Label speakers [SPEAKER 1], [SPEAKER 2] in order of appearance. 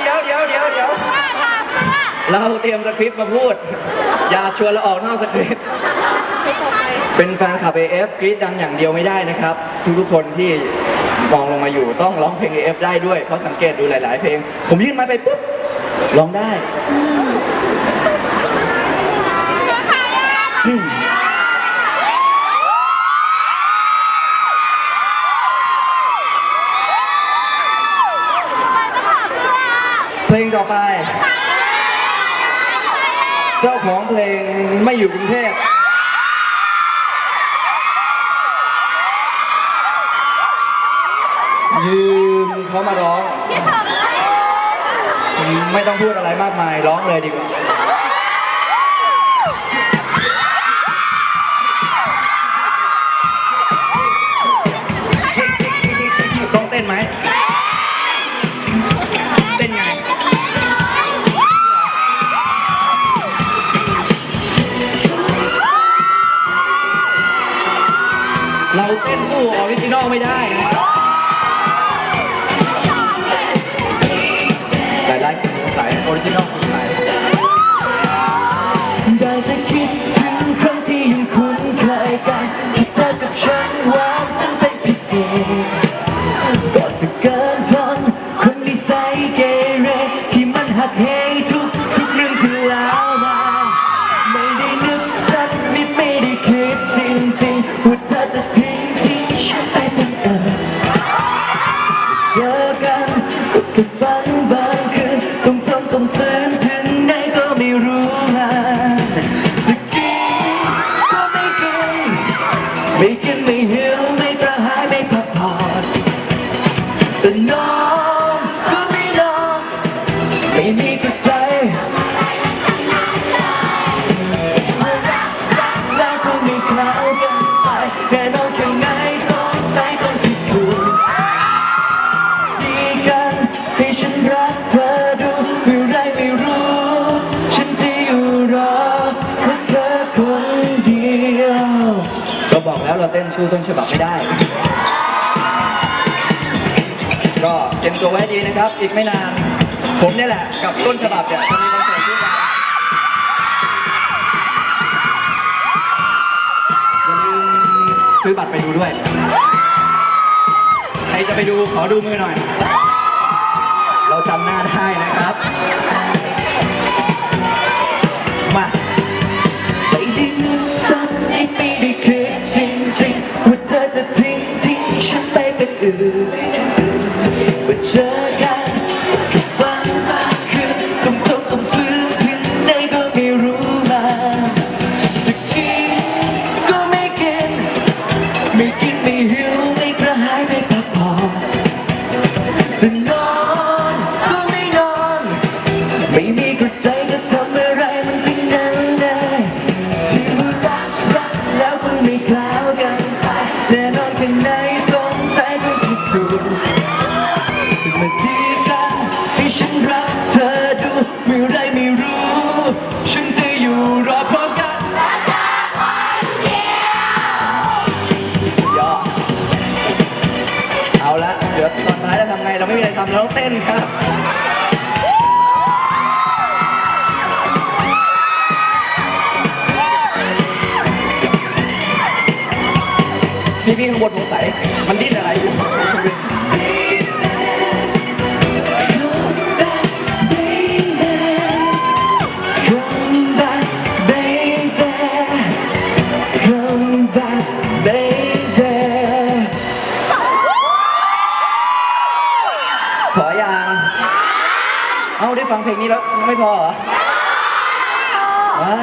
[SPEAKER 1] เดี๋ยวเดี๋ยวเดี๋ยวเดี๋ยวเราเตรียมสคริปต์มาพูด อย่าชวนเราออกนอกสคริปต์เป็นแฟนคลับเอฟกรี๊ดดังอย่างเดียวไม่ได้นะครับ ทุกทุกคนที่มองลงมาอยู่ต้องร้องเพลงเอฟได้ด้วย เพราะสังเกตดูหลาย ๆ เพลง ผมยื่นมาไปปุ๊บร้องได้ เพลงต่อไป เจ้าของเพลงไม่อยู่กรุงเทพยืมเขามาร้อง ไม่ต้องพูดอะไรมากมาย ร้องเลยดีกว่า เราเต้นสู้ออริจินอลไม่ได้นะครับแต่ไลฟ์สายออริจินอล
[SPEAKER 2] เจอกันก็แค่ฝันบางคืนต้องทนต้องฝืนถึงไหนก็ไม่รู้มาจะกินก็ไม่กินไม่กินไม่หิวไม่กระหายไม่พักผ่อนจะนอนก็ไม่นอนไม่มีกระใจแค่นอนแค่ สู้ต้นฉ
[SPEAKER 1] บับไม่ได้ ก็เตรียมตัวไว้ดีนะครับ อีกไม่นาน ผมเนี่ยแหละกับต้นฉบับเนี่ยจะมีคอนเสิร์ตที่กันอย่าลืมซื้อบัตรไปดูด้วย ใครจะไปดูขอดูมือหน่อย เป็
[SPEAKER 2] นอื่นมาเจอกันแค่ฝันมากขึ้นต้องทนต้องฝืนถึงไหนก็ไม่รู้มาจะกินก็ไม่กิน ไม่กินไม่หิวไม่กระหายไม่พักผ่อนจะนอนก็ไม่นอน ไม่มี ไม่มีอะ
[SPEAKER 1] ไรทำแล้วเต้นครับพี่พี่ข้างบนสงสัยมันดิ้นอะไรอยู่ เอาได้ฟังเพลงนี้แล้วไม่พอเหรอว้า